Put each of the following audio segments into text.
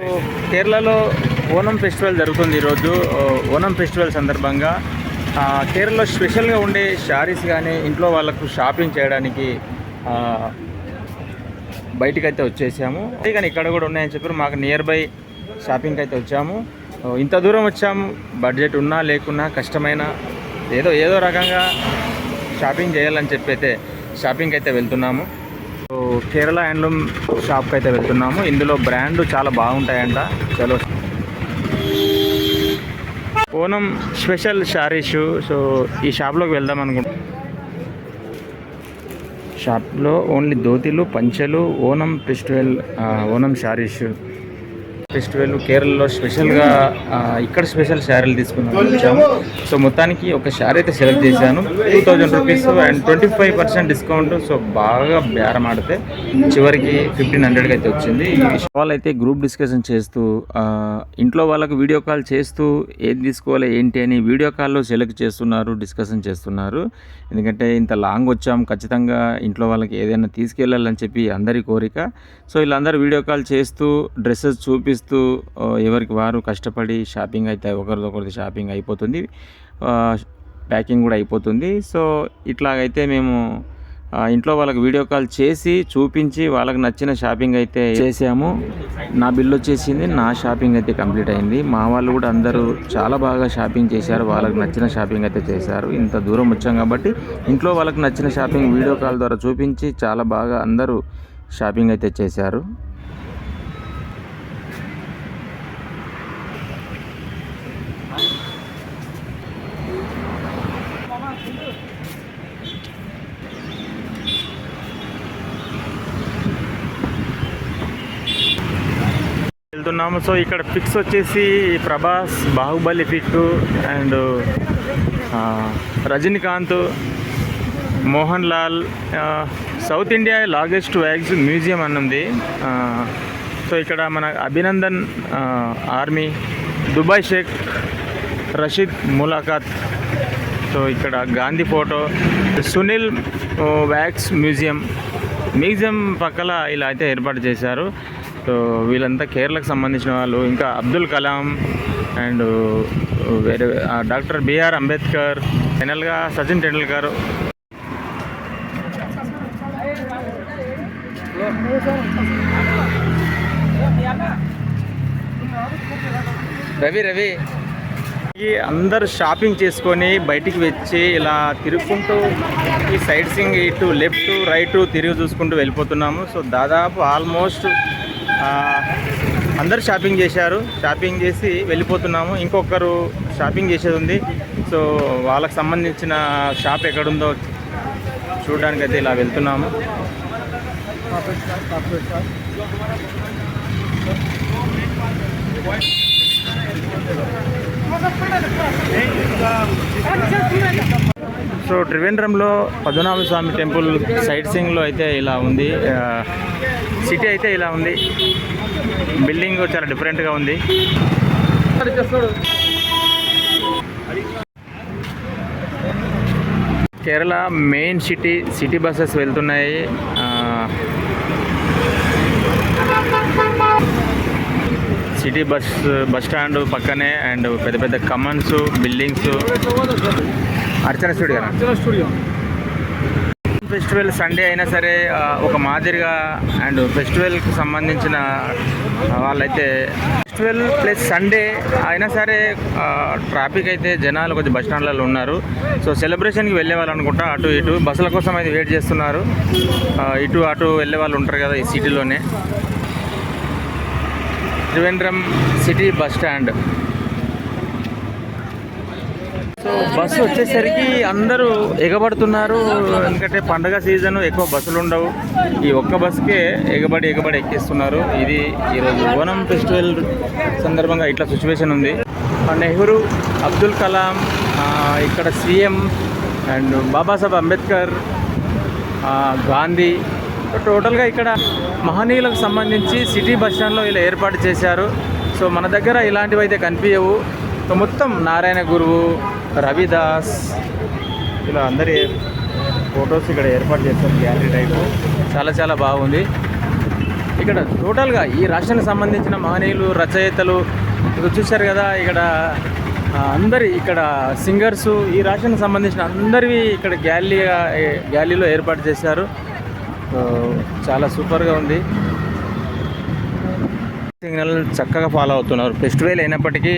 కేరళలో ఓనం ఫెస్టివల్ జరుగుతుంది ఈరోజు. ఓనం ఫెస్టివల్ సందర్భంగా కేరళలో స్పెషల్గా ఉండే శారీస్ కానీ ఇంట్లో వాళ్ళకు షాపింగ్ చేయడానికి బయటికి అయితే వచ్చేసాము. కానీ ఇక్కడ కూడా ఉన్నాయని చెప్పారు మాకు నియర్ బై షాపింగ్కి అయితే వచ్చాము. ఇంత దూరం వచ్చాము. బడ్జెట్ ఉన్నా లేకున్నా కష్టమైన ఏదో ఏదో రకంగా షాపింగ్ చేయాలని చెప్పి అయితే షాపింగ్కి అయితే వెళ్తున్నాము. సో కేరళ హ్యాండ్లూమ్ షాప్కి అయితే వెళ్తున్నాము. ఇందులో బ్రాండ్ చాలా బాగుంటాయంట. చలో ఓనం స్పెషల్ శారీస్ సో ఈ షాప్లోకి వెళ్దాం అనుకుంటా షాప్లో ఓన్లీ ధోతీలు పంచెలు ఓనం ఫెస్టివల్ ఓనం శారీస్ ఫెస్టివల్ కేరళలో స్పెషల్గా ఇక్కడ స్పెషల్ శారీలు తీసుకున్నాను. వచ్చాము. సో మొత్తానికి ఒక శారీ అయితే సెలెక్ట్ చేశాను. Two thousand rupees and twenty five percent discount so బాగా బేరం ఆడితే చివరికి ఫిఫ్టీన్ హండ్రెడ్కి అయితే వచ్చింది. వాళ్ళు అయితే గ్రూప్ డిస్కషన్ చేస్తూ ఇంట్లో వాళ్ళకు వీడియో కాల్ చేస్తూ ఏది తీసుకోవాలి ఏంటి అని వీడియో కాల్లో సెలెక్ట్ చేస్తున్నారు డిస్కషన్ చేస్తున్నారు. ఎందుకంటే ఇంత లాంగ్ వచ్చాం ఖచ్చితంగా ఇంట్లో వాళ్ళకి ఏదైనా తీసుకెళ్ళాలని చెప్పి అందరి కోరిక. సో వీళ్ళందరూ వీడియో కాల్ చేస్తూ డ్రెస్సెస్ చూపిస్తూ ఆ, ఎవరికి వారు కష్టపడి షాపింగ్ అయితే ఒకరిదొకరిది షాపింగ్ అయిపోతుంది. ప్యాకింగ్ కూడా అయిపోతుంది. సో ఇట్లాగైతే మేము ఇంట్లో వాళ్ళకి వీడియో కాల్ చేసి చూపించి వాళ్ళకి నచ్చిన షాపింగ్ అయితే చేసాము. నా బిల్ వచ్చేసింది నా షాపింగ్ అయితే కంప్లీట్ అయింది. మా వాళ్ళు కూడా అందరూ చాలా బాగా షాపింగ్ చేశారు. వాళ్ళకి నచ్చిన షాపింగ్ అయితే చేశారు. ఇంత దూరం వచ్చాం కాబట్టి ఇంట్లో వాళ్ళకి నచ్చిన షాపింగ్ వీడియో కాల్ ద్వారా చూపించి చాలా బాగా అందరూ షాపింగ్ అయితే చేశారు. వెళ్తున్నాము. సో ఇక్కడ పిక్స్ వచ్చేసి Prabhas Baahubali pic and Rajinikanth Mohan Lal South India largest wax museum అన్నది. ఉంది సో ఇక్కడ మన Abhinandan army Dubai Sheikh Rashid ములాఖాత్. So ఇక్కడ Gandhi photo Sunil wax museum. Museum పక్కల ఇలా అయితే ఏర్పాటు చేశారు. సో వీళ్ళంతా కేరళకు సంబంధించిన వాళ్ళు ఇంకా అబ్దుల్ కలాం అండ్ వేరే డాక్టర్ బిఆర్ అంబేద్కర్ ఫైనల్గా సచిన్ టెండూల్కర్. రవి రవి. ఈ అందరు షాపింగ్ చేసుకొని బయటికి వచ్చి ఇలా తిరుగుకుంటూ ఈ సైడ్ సింగ్ ఇటు లెఫ్ట్ రైట్ తిరిగి చూసుకుంటూ వెళ్ళిపోతున్నాము. సో దాదాపు ఆల్మోస్ట్ అందరు షాపింగ్ చేశారు. షాపింగ్ చేసి వెళ్ళిపోతున్నాము. ఇంకొకరు షాపింగ్ చేసేది ఉంది. సో వాళ్ళకి సంబంధించిన షాప్ ఎక్కడుందో చూడడానికి అయితే ఇలా వెళ్తున్నాము. Um, సో త్రివేంద్రంలో పద్మనాభ స్వామి టెంపుల్ సైట్ సింగ్లో అయితే ఇలా ఉంది. సిటీ అయితే ఇలా ఉంది. బిల్డింగ్ చాలా డిఫరెంట్గా ఉంది. Kerala main city city buses వెళ్తున్నాయి. సిటీ బస్ బస్ స్టాండ్ పక్కనే అండ్ పెద్ద పెద్ద కమన్స్ buildings. Archana studio studio. Festival Sunday అయినా సరే ఒక మాదిరిగా అండ్ ఫెస్టివల్కి సంబంధించిన వాళ్ళైతే ఫెస్టివల్ ప్లస్ సండే అయినా సరే ట్రాఫిక్ అయితే జనాలు కొంచెం బస్ స్టాండ్లలో ఉన్నారు. సో సెలబ్రేషన్కి వెళ్ళే వాళ్ళు అనుకుంటా అటు ఇటు బస్సుల కోసం అయితే వెయిట్ చేస్తున్నారు. ఇటు అటు వెళ్ళే వాళ్ళు ఉంటారు కదా ఈ సిటీలోనే. Trivandrum city bus stand. So bus వచ్చేసరికి అందరూ ఎగబడుతున్నారు. ఎందుకంటే పండగ సీజన్ ఎక్కువ బస్సులు ఉండవు. ఈ ఒక్క బస్కే ఎగబడి ఎగబడి ఎక్కిస్తున్నారు. ఇది ఈరోజు ఓనం ఫెస్టివల్ సందర్భంగా ఇట్లా సిచ్యువేషన్ ఉంది. నెహ్రూ అబ్దుల్ కలాం ఇక్కడ సీఎం అండ్ బాబాసాహెబ్ అంబేద్కర్ గాంధీ. టోటల్గా ఇక్కడ మహనీయులకు సంబంధించి సిటీ బస్ స్టాండ్లో ఇలా ఏర్పాటు చేశారు. సో మన దగ్గర ఇలాంటివి అయితే కనిపించవు సో మొత్తం నారాయణ గురువు రవిదాస్. ఇలా అందరి ఫొటోస్ ఇక్కడ ఏర్పాటు చేస్తారు గ్యాలరీ టైపు. చాలా చాలా బాగుంది. ఇక్కడ టోటల్గా ఈ రాష్ట్రానికి సంబంధించిన మహనీయులు రచయితలు ఇక్కడ చూశారు కదా ఇక్కడ అందరి ఇక్కడ సింగర్స్ ఈ రాష్ట్రానికి సంబంధించిన అందరివి ఇక్కడ గ్యాలరీ గ్యాలరీలో ఏర్పాటు చేశారు. చాలా సూపర్గా ఉంది. సిగ్నల్ చక్కగా ఫాలో అవుతున్నారు. ఫెస్టివల్ అయినప్పటికీ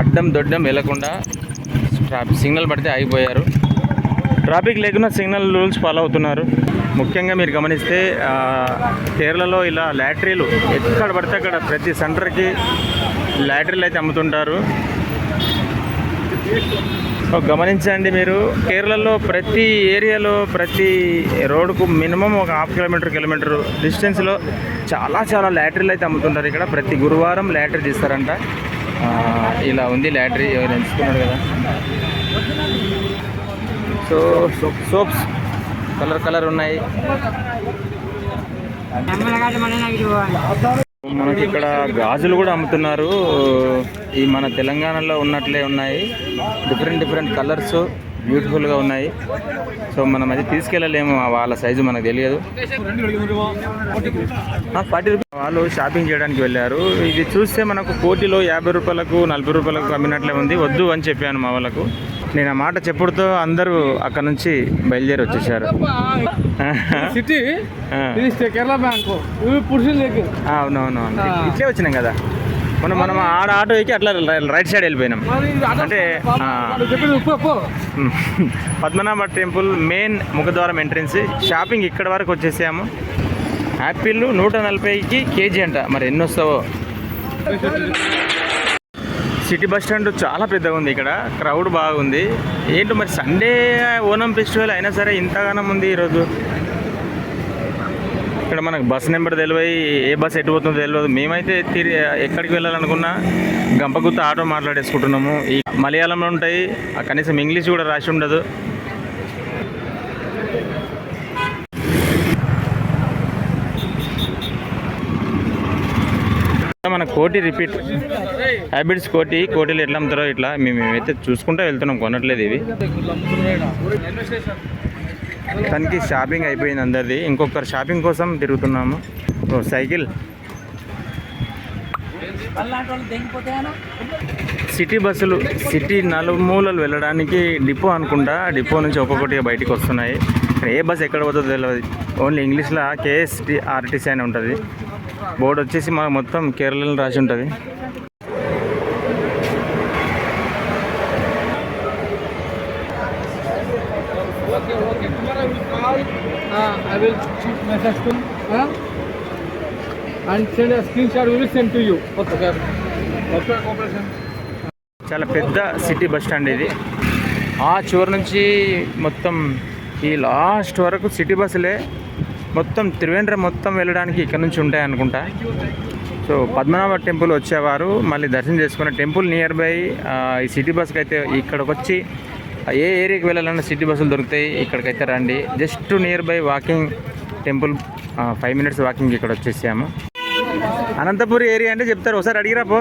అడ్డం దొడ్డం వెళ్ళకుండా ట్రాఫిక్ సిగ్నల్ పడితే ఆగిపోయారు. ట్రాఫిక్ లేకుండా సిగ్నల్ రూల్స్ ఫాలో అవుతున్నారు. ముఖ్యంగా మీరు గమనిస్తే కేరళలో ఇలా లాటరీలు ఎక్కడ పడితే అక్కడ ప్రతి సెంటర్కి లాటరీలు అయితే అమ్ముతుంటారు. గమనించండి మీరు కేరళలో ప్రతి ఏరియాలో ప్రతి రోడ్డుకు మినిమం ఒక హాఫ్ కిలోమీటర్ కిలోమీటర్ డిస్టెన్స్లో చాలా చాలా లాటరీలు అయితే అమ్ముతుంటారు. ఇక్కడ ప్రతి గురువారం లాటరీ తీస్తారంట. ఇలా ఉంది లాటరీ ఎవరు ఎంచుకున్నాడు కదా. సో సోప్స్ కలర్ కలర్ ఉన్నాయి. మనకి ఇక్కడ గాజులు కూడా అమ్ముతున్నారు. ఈ మన తెలంగాణలో ఉన్నట్లే ఉన్నాయి. Different different colours. బ్యూటిఫుల్గా ఉన్నాయి. సో మనం అది తీసుకెళ్ళలేము వాళ్ళ సైజు మనకు తెలియదు. ఫార్టీ రూపీస్ వాళ్ళు షాపింగ్ చేయడానికి వెళ్ళారు. ఇది చూస్తే మనకు కోటిలో యాభై రూపాయలకు నలభై రూపాయలకు అమ్మినట్లే ఉంది. వద్దు అని చెప్పాను మా వాళ్ళకు. నేను ఆ మాట చెప్పుడుతో అందరూ అక్కడ నుంచి బయలుదేరి వచ్చేసారు. సిటీ? కేరళ బ్యాంకు. అవునవును అవును. ఇట్లే వచ్చినాం కదా. మనం మనం ఆడ ఆటో ఎక్కి అట్లా రైట్ సైడ్ వెళ్ళిపోయినాం. అంటే పద్మనాభ టెంపుల్ మెయిన్ ముఖద్వారం ఎంట్రన్స్. షాపింగ్ ఇక్కడ వరకు వచ్చేసాము. యాపిల్ నూట నలభైకి కేజీ అంట. మరి ఎన్ని వస్తావో సిటీ బస్ స్టాండ్ చాలా పెద్దగా ఉంది ఇక్కడ. క్రౌడ్ బాగుంది. ఏంటో మరి సండే ఓనం ఫెస్టివల్ అయినా సరే ఇంతగానం ఉంది ఈరోజు. ఇక్కడ మనకు బస్ నెంబర్ తెలియదు ఏ బస్ ఎటు పోతుందో తెలియదు మేమైతే తిరిగి ఎక్కడికి వెళ్ళాలనుకున్నా గంపగుత్త ఆటో మాట్లాడేసుకుంటున్నాము. ఈ మలయాళంలో ఉంటాయి ఆ కనీసం ఇంగ్లీష్ కూడా రాసి ఉండదు. మన కోటి రిపీట్. హ్యాబిట్స్ కోటి కోటీలు ఎట్లా అమ్ముతారో ఇట్లా మేము మేమైతే చూసుకుంటూ వెళ్తున్నాం కొనట్లేదు ఇవి. తనకి షాపింగ్ అయిపోయింది అందరిది. ఇంకొకరు షాపింగ్ కోసం తిరుగుతున్నాము. ఓ సైకిల్. సిటీ బస్సులు సిటీ నలుమూలలు వెళ్ళడానికి డిపో అనుకుంటా. డిపో నుంచి ఒక్కొక్కటిగా బయటికి వస్తున్నాయి. ఏ బస్ ఎక్కడ పోతుందో తెలియదు ఓన్లీ ఇంగ్లీష్లో కేఎస్టీ ఆర్టీసీ అని ఉంటుంది. బోర్డు వచ్చేసి మాకు మొత్తం కేరళలో రాసి ఉంటుంది Okay, okay. Tomorrow I will call. Uh, I will shoot message to and send a screenshot. We will send to you. Okay. Okay. Okay. Cooperation. చాలా పెద్ద సిటీ బస్ స్టాండ్ ఇది ఆ చివరి నుంచి మొత్తం ఈ లాస్ట్ వరకు సిటీ బస్సులే మొత్తం త్రివేంద్రం మొత్తం వెళ్ళడానికి ఇక్కడ నుంచి ఉంటాయి అనుకుంటా సో పద్మనాభ టెంపుల్ వచ్చేవారు మళ్ళీ దర్శనం చేసుకున్న టెంపుల్ నియర్ బై ఈ సిటీ బస్కి అయితే ఇక్కడికి వచ్చి ఏ ఏరియాకి వెళ్ళాలన్నా సిటీ బస్సులు దొరుకుతాయి. ఇక్కడికైతే రండి. Just near by walking temple five minutes walking ఇక్కడ వచ్చేసాము. అనంతపురి ఏరియా అంటే చెప్తారు. ఒకసారి అడిగిరా పో.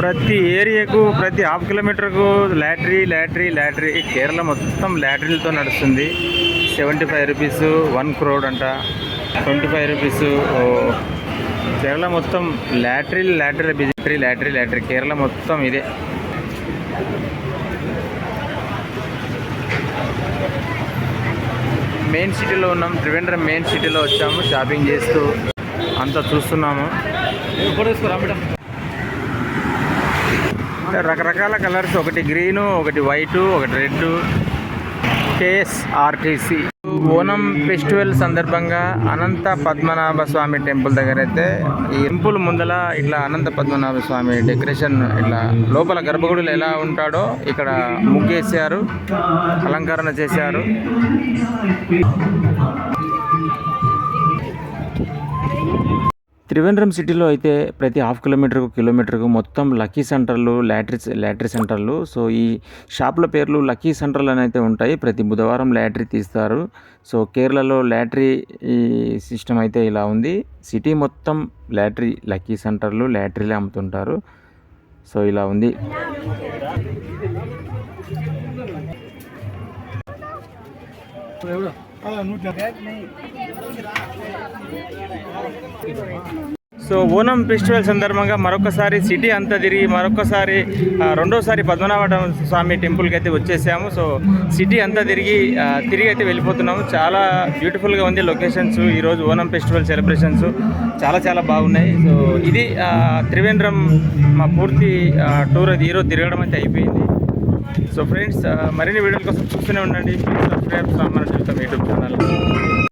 ప్రతి ఏరియాకు ప్రతి హాఫ్ కిలోమీటర్కు లాటరీ లాటరీ లాటరీ. కేరళ మొత్తం లాటరీలతో నడుస్తుంది. Seventy five rupees one crore అంట. ట్వంటీ ఫైవ్ రూపీస్ కేరళ మొత్తం లాటరీ లాటరీ బిజిటరీ లాటరీ లాటరీ. కేరళ మొత్తం ఇదే. మెయిన్ సిటీలో ఉన్నాం. త్రివేంద్రం మెయిన్ సిటీలో వచ్చాము. షాపింగ్ చేస్తూ అంతా చూస్తున్నాము. రకరకాల కలర్స్. ఒకటి గ్రీను ఒకటి వైటు ఒకటి రెడ్ కేఎస్ఆర్టీసీ ఓనం ఫెస్టివల్ సందర్భంగా అనంత పద్మనాభ స్వామి టెంపుల్ దగ్గర అయితే ఈ టెంపుల్ ముందల ఇట్లా అనంత పద్మనాభ స్వామి డెకరేషన్ ఇట్లా లోపల గర్భగుడిలో ఎలా ఉంటాడో ఇక్కడ ముగ్గేసారు అలంకరణ చేశారు. త్రివేంద్రం సిటీలో అయితే ప్రతి హాఫ్ కిలోమీటర్కు కిలోమీటర్కు మొత్తం లక్కీ సెంటర్లు లాటరీ లాటరీ సెంటర్లు. సో ఈ షాపుల పేర్లు లక్కీ సెంటర్లు అని అయితే ఉంటాయి. ప్రతి బుధవారం లాటరీ తీస్తారు. సో కేరళలో లాటరీ సిస్టమ్ అయితే ఇలా ఉంది. సిటీ మొత్తం లాటరీ లక్కీ సెంటర్లు లాటరీలే అమ్ముతుంటారు. సో ఇలా ఉంది. ఎవడో సో ఓనం ఫెస్టివల్ సందర్భంగా మరొకసారి సిటీ అంతా తిరిగి మరొకసారి రెండోసారి పద్మనాభ స్వామి టెంపుల్కి అయితే వచ్చేసాము. సో సిటీ అంతా తిరిగి తిరిగి అయితే వెళ్ళిపోతున్నాము. చాలా బ్యూటిఫుల్గా ఉంది లొకేషన్స్. ఈరోజు ఓనం ఫెస్టివల్ సెలబ్రేషన్స్ చాలా చాలా బాగున్నాయి. సో ఇది త్రివేంద్రం మా పూర్తి టూర్ అది ఈరోజు తిరగడం అయితే అయిపోయింది. సో ఫ్రెండ్స్ uh, మరిన్ని వీడియోల కోసం చూస్తూనే ఉండండి. సబ్స్క్రైబ్ మన జీవితం యూట్యూబ్ ఛానల్